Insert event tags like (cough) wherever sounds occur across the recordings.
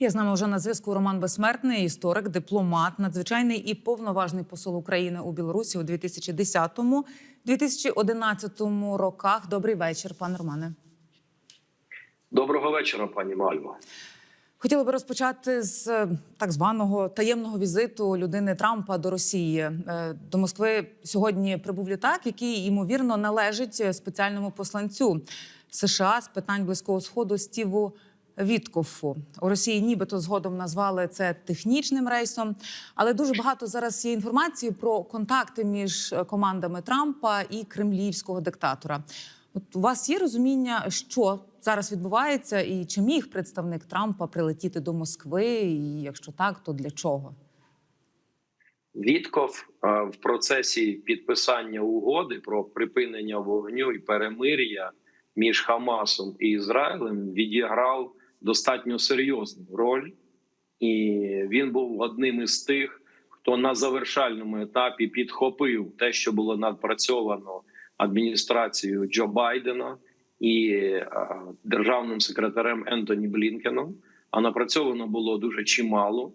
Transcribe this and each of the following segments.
Є з нами вже на зв'язку Роман Безсмертний, історик, дипломат, надзвичайний і повноважний посол України у Білорусі у 2010-2011 роках. Добрий вечір, пане Романе. Доброго вечора, пані Мальво. Хотіла би розпочати з е, так званого таємного візиту людини Трампа до Росії. Е, До Москви сьогодні прибув літак, який ймовірно належить спеціальному посланцю США з питань близького сходу Стіву Віткофу. У Росії нібито згодом назвали це технічним рейсом, але дуже багато зараз є інформації про контакти між командами Трампа і кремлівського диктатора. От у вас є розуміння, що зараз відбувається, і чи міг представник Трампа прилетіти до Москви? І якщо так, то для чого? Вітков е, в процесі підписання угоди про припинення вогню і перемир'я між Хамасом і Ізраїлем відіграв достатньо серйозну роль, і він був одним із тих, хто на завершальному етапі підхопив те, що було надпрацьовано адміністрацією Джо Байдена і державним секретарем Ентоні Блінкеном. А напрацьовано було дуже чимало.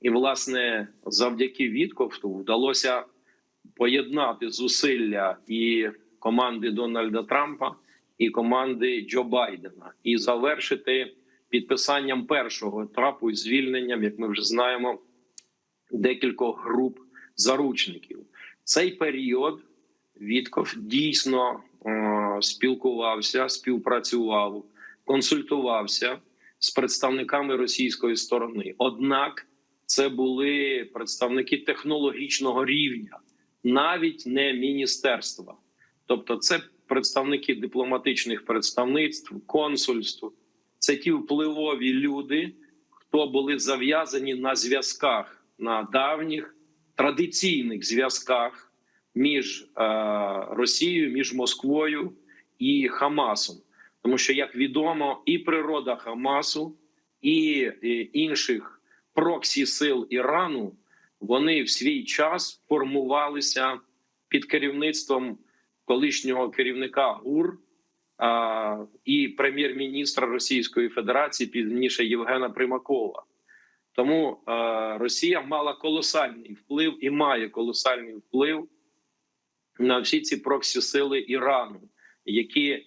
І, власне, завдяки Вітковту вдалося поєднати зусилля і команди Дональда Трампа, і команди Джо Байдена, і завершити підписанням першого етапу і звільненням, як ми вже знаємо, декількох груп заручників. Цей період Вітков дійсно е, спілкувався, співпрацював, консультувався з представниками російської сторони. Однак це були представники технологічного рівня, навіть не міністерства. Тобто, це представники дипломатичних представництв, консульств, це ті впливові люди, хто були зав'язані на зв'язках, на давніх традиційних зв'язках між е, Росією, між Москвою і Хамасом. Тому що, як відомо, і природа Хамасу, і, інших проксі сил Ірану вони в свій час формувалися під керівництвом колишнього керівника ГУР а, і прем'єр-міністра Російської Федерації, пізніше Євгена Примакова. Тому Росія мала колосальний вплив і має колосальний вплив на всі ці проксі сили Ірану, які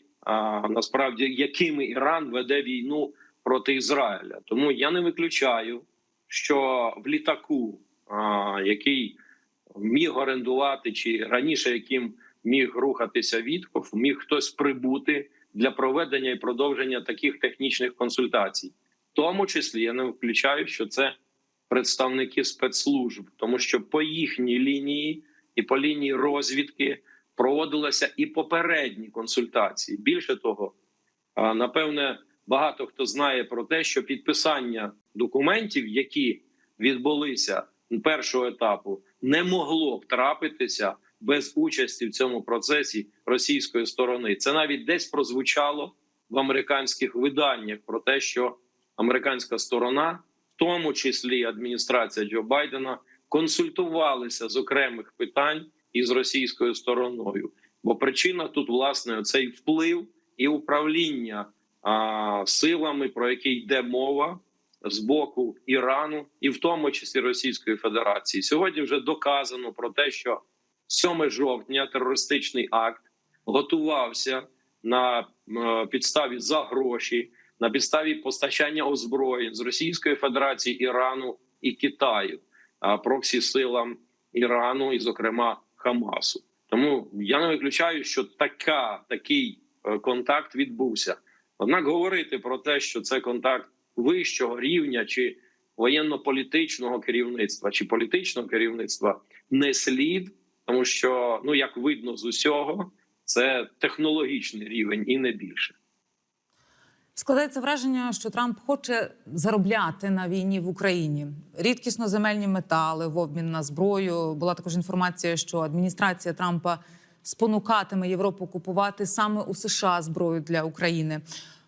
насправді якими Іран веде війну проти Ізраїля. Тому я не виключаю, що в літаку, який міг орендувати, чи раніше яким міг рухатися Вітков, міг хтось прибути для проведення і продовження таких технічних консультацій. В тому числі я не виключаю, що це представники спецслужб, тому що по їхній лінії і по лінії розвідки проводилися і попередні консультації. Більше того, напевне, багато хто знає про те, що підписання документів, які відбулися першого етапу, не могло б трапитися без участі в цьому процесі російської сторони. Це навіть десь прозвучало в американських виданнях про те, що американська сторона, в тому числі адміністрація Джо Байдена, консультувалися з окремих питань із російською стороною. Бо причина тут власне цей вплив і управління а, силами, про які йде мова з боку Ірану, і в тому числі Російської Федерації. Сьогодні вже доказано про те, що 7 жовтня терористичний акт готувався на е, підставі за гроші, на підставі постачання озброєнь з Російської Федерації, Ірану і Китаю, а проксі силам Ірану, і, зокрема, Хамасу. Тому я не виключаю, що така такий е, контакт відбувся. Однак говорити про те, що це контакт вищого рівня чи воєнно-політичного керівництва чи політичного керівництва не слід, тому що ну як видно з усього, це технологічний рівень і не більше. Складається враження, що Трамп хоче заробляти на війні в Україні. Рідкісно земельні метали в обмін на зброю. Була також інформація, що адміністрація Трампа спонукатиме Європу купувати саме у США зброю для України.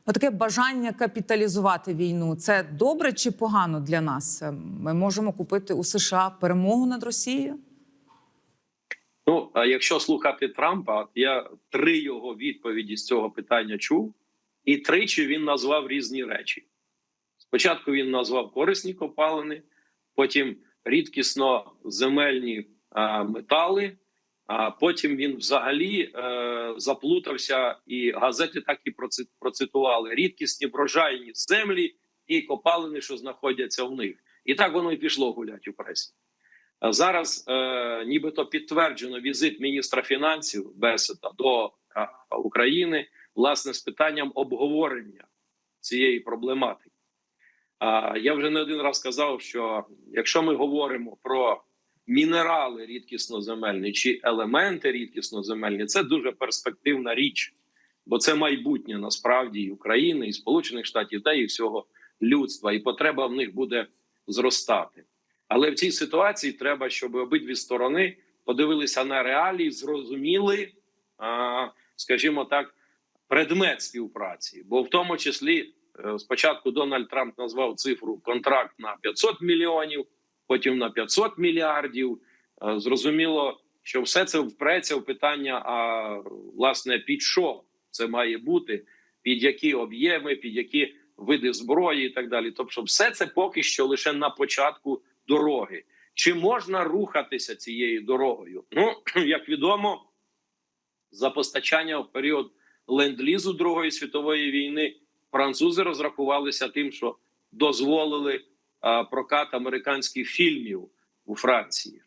Отаке бажання капіталізувати війну це добре чи погано для нас? Ми можемо купити у США перемогу над Росією? Якщо слухати Трампа, я три його відповіді з цього питання чув, і тричі він назвав різні речі. Спочатку він назвав корисні копалини, потім рідкісно земельні е, метали. А потім він взагалі е, заплутався, і газети так і процитували рідкісні врожайні землі і копалини, що знаходяться в них. І так воно і пішло гулять у пресі. Зараз, е, нібито підтверджено візит міністра фінансів Бесета до а, України, власне, з питанням обговорення цієї проблематики. А я вже не один раз казав, що якщо ми говоримо про мінерали рідкісноземельні чи елементи рідкісноземельні, це дуже перспективна річ, бо це майбутнє насправді і України, і Сполучених Штатів та і всього людства, і потреба в них буде зростати. Але в цій ситуації треба, щоб обидві сторони подивилися на реалії, зрозуміли, скажімо так, предмет співпраці. Бо в тому числі е, спочатку Дональд Трамп назвав цифру контракт на 500 мільйонів, потім на 500 мільярдів. Е, Зрозуміло, що все це впреться в питання, а власне під що це має бути, під які об'єми, під які види зброї і так далі. Тобто, все це поки що лише на початку дороги. Чи можна рухатися цією дорогою? Ну, (clears throat) як відомо, за постачання в період ленд-лізу Другої світової війни французи розрахувалися тим, що дозволили а, прокат американських фільмів у Франції.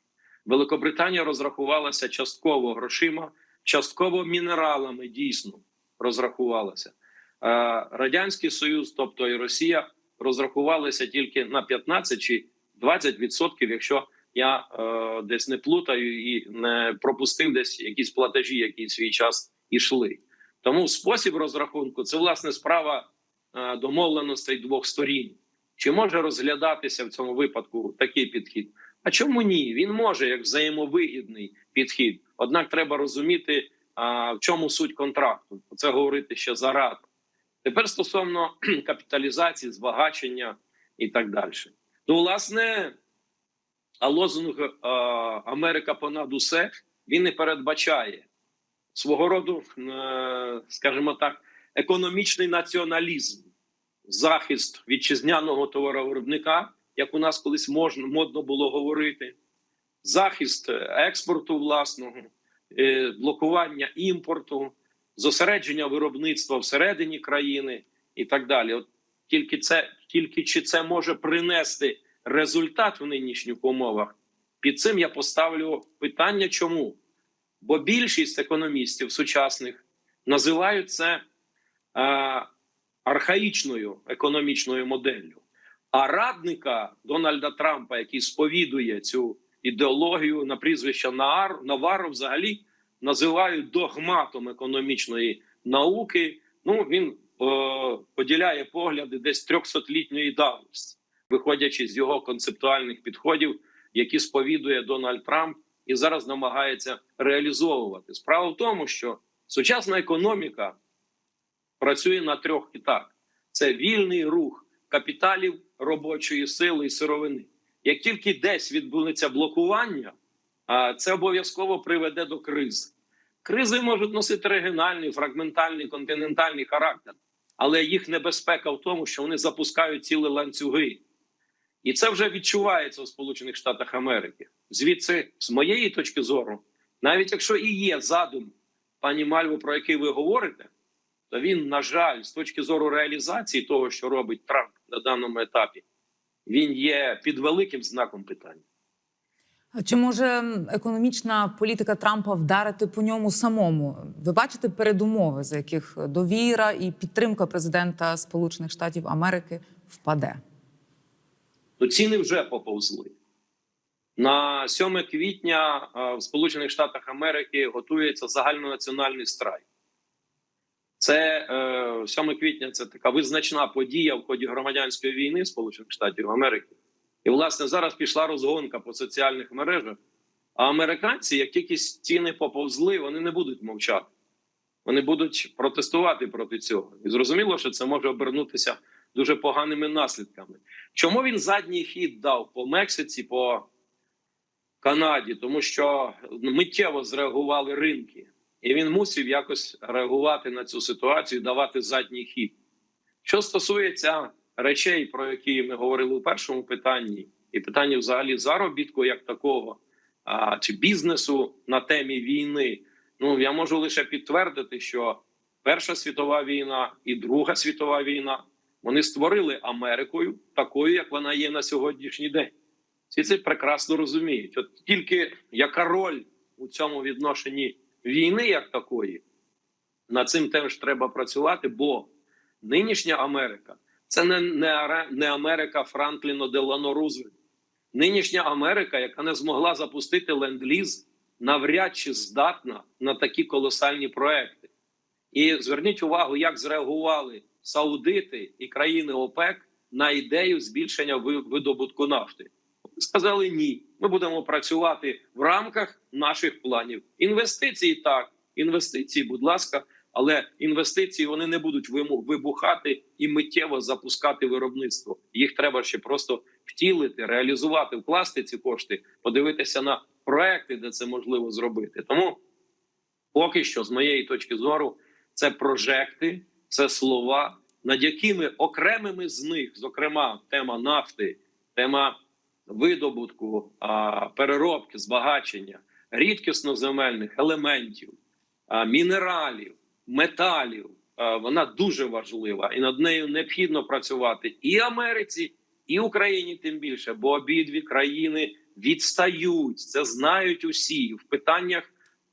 Великобританія розрахувалася частково грошима, частково мінералами дійсно розрахувалася. А, Радянський Союз, тобто і Росія, розрахувалися тільки на 15 чи 20%, якщо я е, десь не плутаю і не пропустив десь якісь платежі, які в свій час ішли. Тому спосіб розрахунку це власне справа е, домовленостей двох сторін. Чи може розглядатися в цьому випадку такий підхід? А чому ні? Він може як взаємовигідний підхід. Однак треба розуміти, а, в чому суть контракту. Про це говорити ще зарано. Тепер стосовно (clears throat) капіталізації, збагачення і так далі. Ну, власне, а лозунг Америка понад усе він не передбачає свого роду, е, скажімо так, економічний націоналізм, захист вітчизняного товаровиробника, як у нас колись можна модно було говорити, захист експорту власного, е, блокування імпорту, зосередження виробництва всередині країни і так далі. Тільки це, тільки чи це може принести результат в нинішніх умовах? Під цим я поставлю питання, чому? Бо більшість економістів сучасних називають це е, архаїчною економічною моделлю. А радника Дональда Трампа, який сповідує цю ідеологію на прізвище Наар, Наваро, взагалі називають догматом економічної науки. Ну він поділяє погляди десь 300-літньої давності, виходячи з його концептуальних підходів, які сповідує Дональд Трамп і зараз намагається реалізовувати. Справа в тому, що сучасна економіка працює на трьох китах: це вільний рух капіталів, робочої сили і сировини. Як тільки десь відбудеться блокування, це обов'язково приведе до кризи. Кризи можуть носити регіональний, фрагментальний, континентальний характер, але їх небезпека в тому, що вони запускають цілі ланцюги. І це вже відчувається у Сполучених Штатах Америки. Звідси, з моєї точки зору, навіть якщо і є задум, пані Мальво, про який ви говорите, то він, на жаль, з точки зору реалізації того, що робить Трамп на даному етапі, він є під великим знаком питання. Чи може економічна політика Трампа вдарити по ньому самому? Ви бачите передумови, за яких довіра і підтримка президента Сполучених Штатів Америки впаде? то ціни вже поповзли. На 7 квітня е, в Сполучених Штатах Америки готується загальнонаціональний страйк. Це е, 7 квітня це така визначна подія в ході громадянської війни Сполучених Штатів Америки. І, власне, зараз пішла розгонка по соціальних мережах. А американці, як тільки ціни поповзли, вони не будуть мовчати. Вони будуть протестувати проти цього. І зрозуміло, що це може обернутися дуже поганими наслідками. Чому він задній хід дав по Мексиці, по Канаді? Тому що миттєво зреагували ринки, і він мусив якось реагувати на цю ситуацію, давати задній хід. Що стосується речей, про які ми говорили у першому питанні, і питання взагалі заробітку як такого, а, чи бізнесу на темі війни. Ну я можу лише підтвердити, що Перша світова війна і Друга світова війна вони створили Америкою такою, як вона є на сьогоднішній день. Всі це прекрасно розуміють. От тільки яка роль у цьому відношенні війни, як такої, над цим теж треба працювати, бо нинішня Америка це не, не, не Америка Франкліна Делано Рузвельта. Нинішня Америка, яка не змогла запустити ленд-ліз, навряд чи здатна на такі колосальні проекти. І зверніть увагу, як зреагували саудити і країни ОПЕК на ідею збільшення видобутку нафти. Сказали ні. Ми будемо працювати в рамках наших планів. Інвестиції так, інвестиції, будь ласка, але інвестиції вони не будуть вибухати і миттєво запускати виробництво. Їх треба ще просто втілити, реалізувати, вкласти ці кошти, подивитися на проекти, де це можливо зробити. Тому поки що, з моєї точки зору, це прожекти, це слова, над якими окремими з них, зокрема, тема нафти, тема видобутку, переробки, збагачення, рідкісноземельних елементів, мінералів, металів. Вона дуже важлива, і над нею необхідно працювати і Америці, і Україні, тим більше, бо обидві країни відстають. Це знають усі в питаннях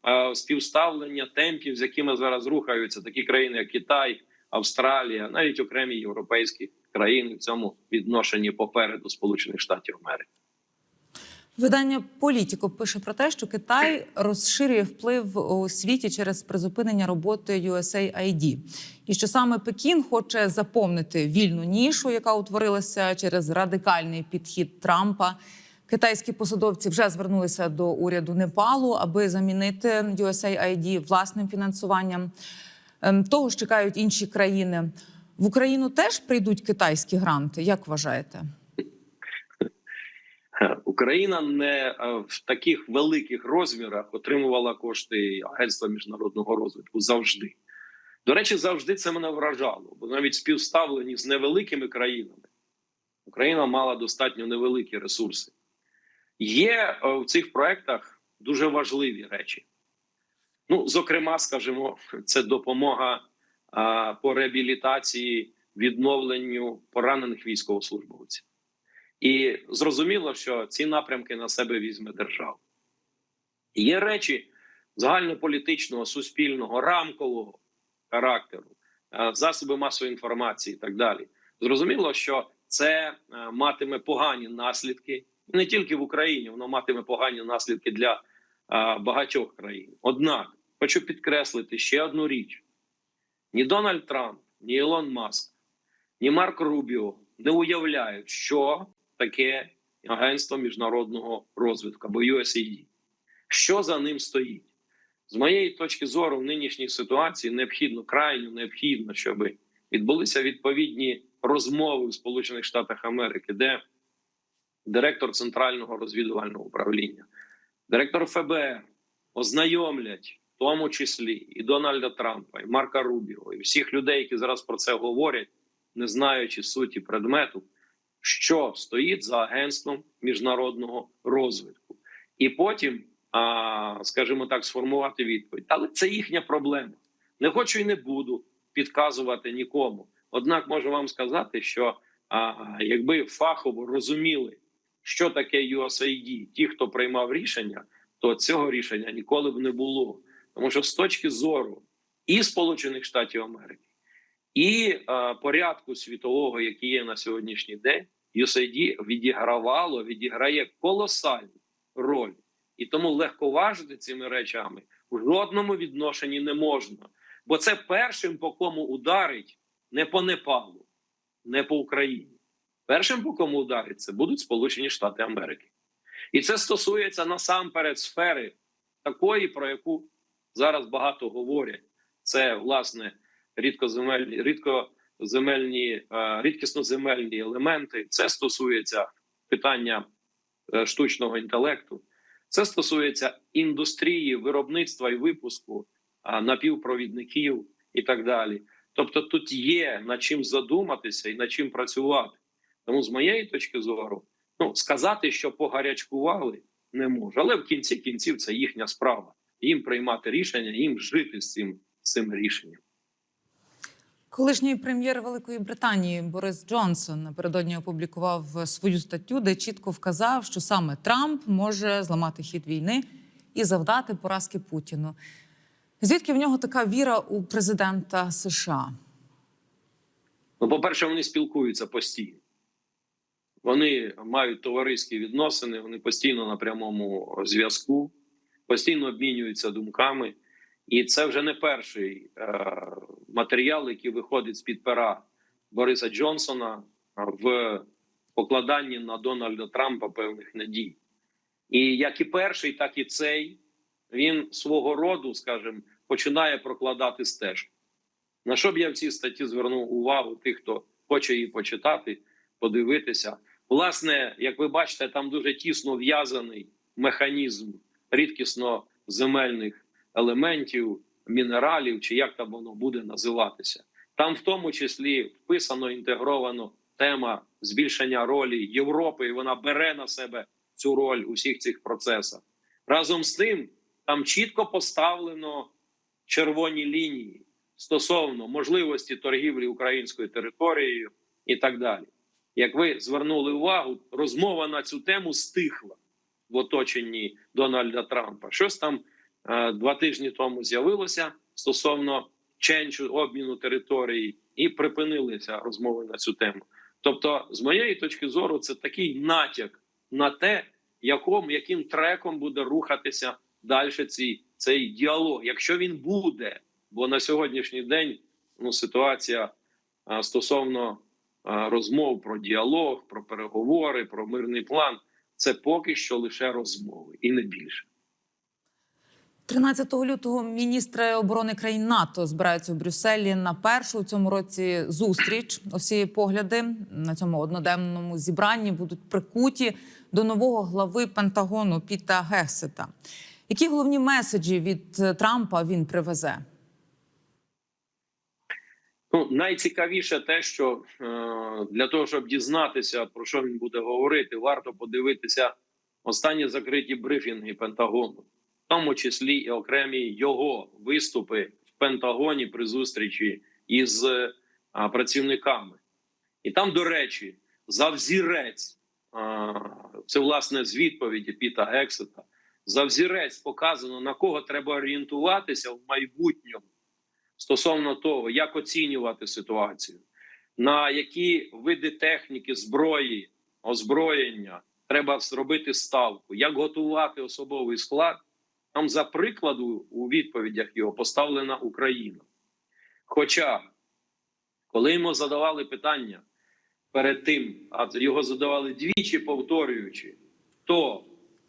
е, співставлення темпів, з якими зараз рухаються такі країни, як Китай, Австралія, навіть окремі європейські країни в цьому відношенні попереду Сполучених Штатів Америки. Видання Політіко пише про те, що Китай розширює вплив у світі через призупинення роботи USAID. і що саме Пекін хоче заповнити вільну нішу, яка утворилася через радикальний підхід Трампа. Китайські посадовці вже звернулися до уряду Непалу, аби замінити USAID власним фінансуванням. Ем, Того ж чекають інші країни. В Україну теж прийдуть китайські гранти. Як вважаєте? Е, Україна не е, в таких великих розмірах отримувала кошти Агентства міжнародного розвитку завжди. До речі, завжди це мене вражало, бо навіть співставлені з невеликими країнами Україна мала достатньо невеликі ресурси. Є е, в цих проектах дуже важливі речі. Ну, зокрема, скажімо, це допомога а, по реабілітації, відновленню поранених військовослужбовців. І зрозуміло, що ці напрямки на себе візьме держава. Є речі загальнополітичного, суспільного, рамкового характеру, е, засоби масової інформації і так далі. Зрозуміло, що це е, матиме погані наслідки не тільки в Україні, воно матиме погані наслідки для е, багатьох країн. Однак хочу підкреслити ще одну річ: ні Дональд Трамп, ні Ілон Маск, ні Марк Рубіо не уявляють, що таке агентство міжнародного розвитку або USAID. Що за ним стоїть? З моєї точки зору, в нинішній ситуації необхідно крайньо необхідно, щоб відбулися відповідні розмови в Сполучених Штатах Америки, де директор центрального розвідувального управління, директор ФБР ознайомлять в тому числі і Дональда Трампа, і Марка Рубіо, і всіх людей, які зараз про це говорять, не знаючи суті предмету, що стоїть за агентством міжнародного розвитку, і потім, а, скажімо так, сформувати відповідь. Але це їхня проблема. Не хочу і не буду підказувати нікому. Однак можу вам сказати, що а, якби фахово розуміли, що таке USAID, ті, хто приймав рішення, то цього рішення ніколи б не було. Тому що з точки зору і Сполучених Штатів Америки, і е, порядку світового, який є на сьогоднішній день, USAID відігравало, відіграє колосальну роль, і тому легковажити цими речами в жодному відношенні не можна. Бо це першим, по кому ударить не по Непалу, не по Україні. Першим, по кому ударить, це будуть Сполучені Штати Америки. І це стосується насамперед сфери такої, про яку зараз багато говорять. Це власне рідкоземельні, рідкоземельні, рідкісноземельні елементи. Це стосується питання е, штучного інтелекту. Це стосується індустрії, виробництва і випуску напівпровідників і так далі. Тобто, тут є над чим задуматися і над чим працювати. Тому, з моєї точки зору, ну сказати, що погарячкували, не можу. Але в кінці кінців це їхня справа. Їм приймати рішення, їм жити з цим, з цим рішенням. Колишній прем'єр Великої Британії Борис Джонсон напередодні опублікував свою статтю, де чітко вказав, що саме Трамп може зламати хід війни і завдати поразки Путіну. Звідки в нього така віра у президента США? Ну, по-перше, вони спілкуються постійно. Вони мають товариські відносини, вони постійно на прямому зв'язку, постійно обмінюються думками. І це вже не перший е, матеріал, який виходить з під пера Бориса Джонсона в покладанні на Дональда Трампа певних надій. І як і перший, так і цей він свого роду, скажімо, починає прокладати стежку. На що б я в цій статті звернув увагу тих, хто хоче її почитати, подивитися. Власне, як ви бачите, там дуже тісно в'язаний механізм рідкісно земельних елементів, мінералів, чи як там воно буде називатися. Там, в тому числі, вписано інтегровано тема збільшення ролі Європи, і вона бере на себе цю роль у всіх цих процесах. Разом з тим, там чітко поставлено червоні лінії стосовно можливості торгівлі українською територією і так далі. Як ви звернули увагу, розмова на цю тему стихла в оточенні Дональда Трампа. Щось там два тижні тому з'явилося стосовно ченчу обміну території, і припинилися розмови на цю тему. Тобто, з моєї точки зору, це такий натяк на те, яким, яким треком буде рухатися далі цей, цей діалог, якщо він буде. Бо на сьогоднішній день ну, ситуація а, стосовно а, розмов про діалог, про переговори, про мирний план це поки що лише розмови і не більше. 13 лютого міністри оборони країн НАТО збираються в Брюсселі на першу у цьому році зустріч. Усі погляди на цьому одноденному зібранні будуть прикуті до нового глави Пентагону Піта Гексета. Які головні меседжі від Трампа він привезе? Ну, найцікавіше те, що е, для того, щоб дізнатися, про що він буде говорити, варто подивитися останні закриті брифінги Пентагону, тому числі і окремі його виступи в Пентагоні при зустрічі із е, працівниками. І там, до речі, за взірець, е, це власне з відповіді Піта Гексета, за взірець показано на кого треба орієнтуватися в майбутньому стосовно того, як оцінювати ситуацію, на які види техніки, зброї, озброєння треба зробити ставку, як готувати особовий склад. Там, за прикладу, у відповідях його поставлена Україна. Хоча, коли йому задавали питання перед тим, а його задавали двічі, повторюючи, хто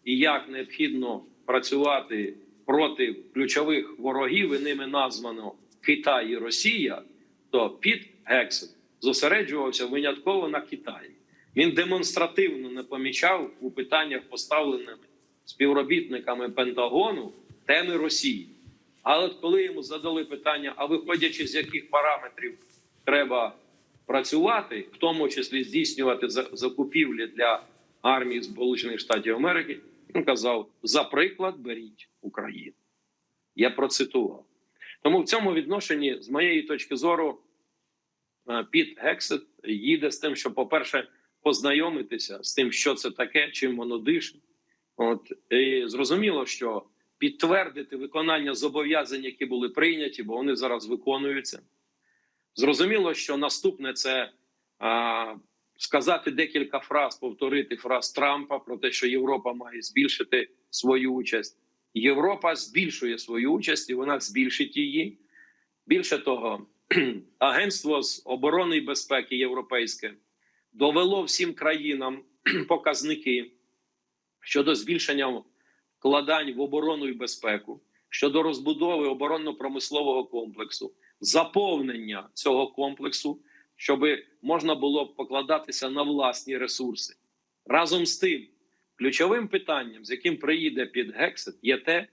і як необхідно працювати проти ключових ворогів, і ними названо Китай і Росія, то Піт Гексет зосереджувався винятково на Китаї. Він демонстративно не помічав у питаннях, поставленими співробітниками Пентагону, теми Росії. Але коли йому задали питання, а виходячи з яких параметрів треба працювати, в тому числі здійснювати закупівлі для армії Сполучених Штатів Америки, він казав: за приклад беріть Україну. Я процитував. Тому в цьому відношенні, з моєї точки зору, Піт Гексет їде з тим, що, по-перше, познайомитися з тим, що це таке, чим воно дише. От і зрозуміло, що підтвердити виконання зобов'язань, які були прийняті, бо вони зараз виконуються. Зрозуміло, що наступне це а, сказати декілька фраз, повторити фраз Трампа про те, що Європа має збільшити свою участь. Європа збільшує свою участь і вона збільшить її. Більше того, (clears throat) Агентство з оборони і безпеки європейське довело всім країнам (clears throat) показники щодо збільшення вкладань в оборону і безпеку, щодо розбудови оборонно-промислового комплексу, заповнення цього комплексу, щоб можна було покладатися на власні ресурси. Разом з тим, ключовим питанням, з яким приїде під Гексет, є те,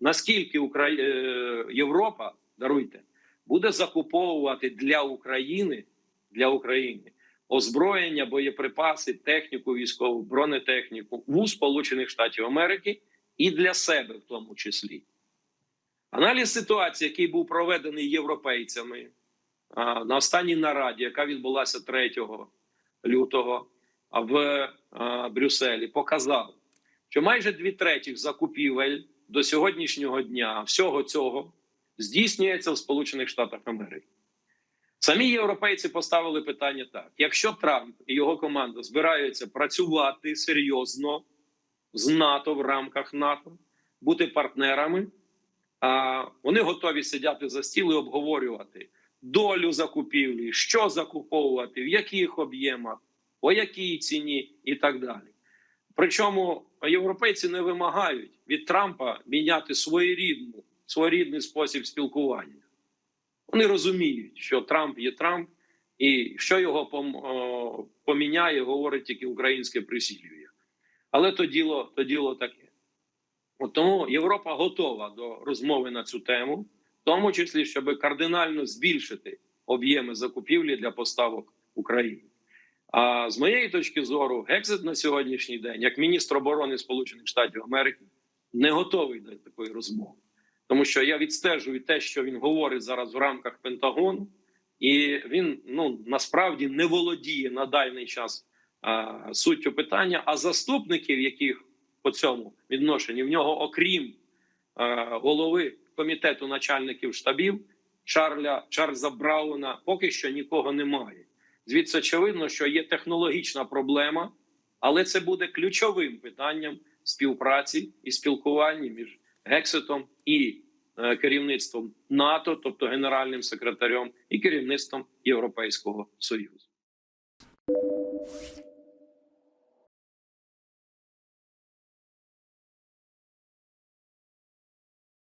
наскільки Украї... Європа даруйте, буде закуповувати для України для України озброєння, боєприпаси, техніку, військову бронетехніку у Сполучених Штатів Америки і для себе, в тому числі. Аналіз ситуації, який був проведений європейцями на останній нараді, яка відбулася 3 лютого в Брюсселі, показав, що майже дві третіх закупівель до сьогоднішнього дня всього цього здійснюється в Сполучених Штатах Америки. Самі європейці поставили питання так: якщо Трамп і його команда збираються працювати серйозно з НАТО в рамках НАТО, бути партнерами, вони готові сидіти за стіл і обговорювати долю закупівлі, що закуповувати, в яких об'ємах, по якій ціні і так далі. Причому європейці не вимагають від Трампа міняти своєрідну, своєрідний спосіб спілкування. Вони розуміють, що Трамп є Трамп, і що його поміняє, говорить тільки українське присілює. Але то діло, то діло таке. От тому Європа готова до розмови на цю тему, в тому числі, щоб кардинально збільшити об'єми закупівлі для поставок Україні. А з моєї точки зору, Гексит на сьогоднішній день, як міністр оборони Сполучених Штатів Америки, не готовий до такої розмови. Тому що я відстежую те, що він говорить зараз в рамках Пентагону, і він ну насправді не володіє на дальний час а, суттю питання. А заступників, яких по цьому відношенні в нього, окрім а, голови комітету начальників штабів Чарля Чарльза Брауна, поки що нікого немає. Звідси очевидно, що є технологічна проблема, але це буде ключовим питанням співпраці і спілкування між Гекситом і е, керівництвом НАТО, тобто генеральним секретарем, і керівництвом Європейського союзу.